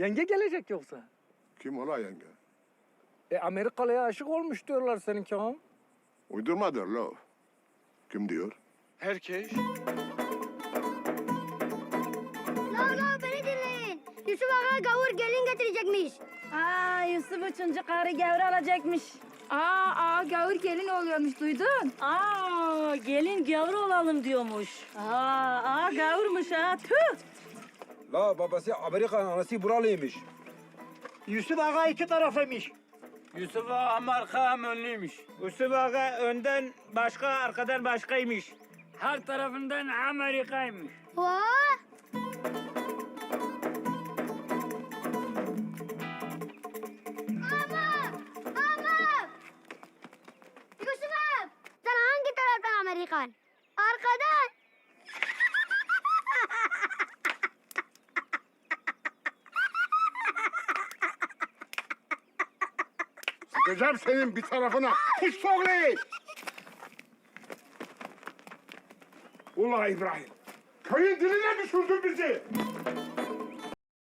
Yenge gelecek yoksa. Kim ola yenge? E Amerikalı'ya aşık olmuş diyorlar seninki ha. Uydurmadır lo. Kim diyor? Herkes. La la beni dinleyin. Yusuf Ağa gavur gelin getirecekmiş. Aa Yusuf üçüncü karı gavur alacakmış. Aa, aa gavur gelin oluyormuş duydun. Aa gelin gavur olalım diyormuş. Aa, aa gavurmuş ha tüh. La babası Amerikan anası buralıymış. Yusuf Ağa iki taraflıymış. Yusuf Ağa hem arka hem önlüymüş. Yusuf Ağa önden başka, arkadan başkaymış. Her tarafından Amerika'ymış. Vaa! Amerikan? Arkadan. Sıkacağım senin bir tarafına. Kuş soğli! Ula İbrahim. Köyün diline düşürdün bizi.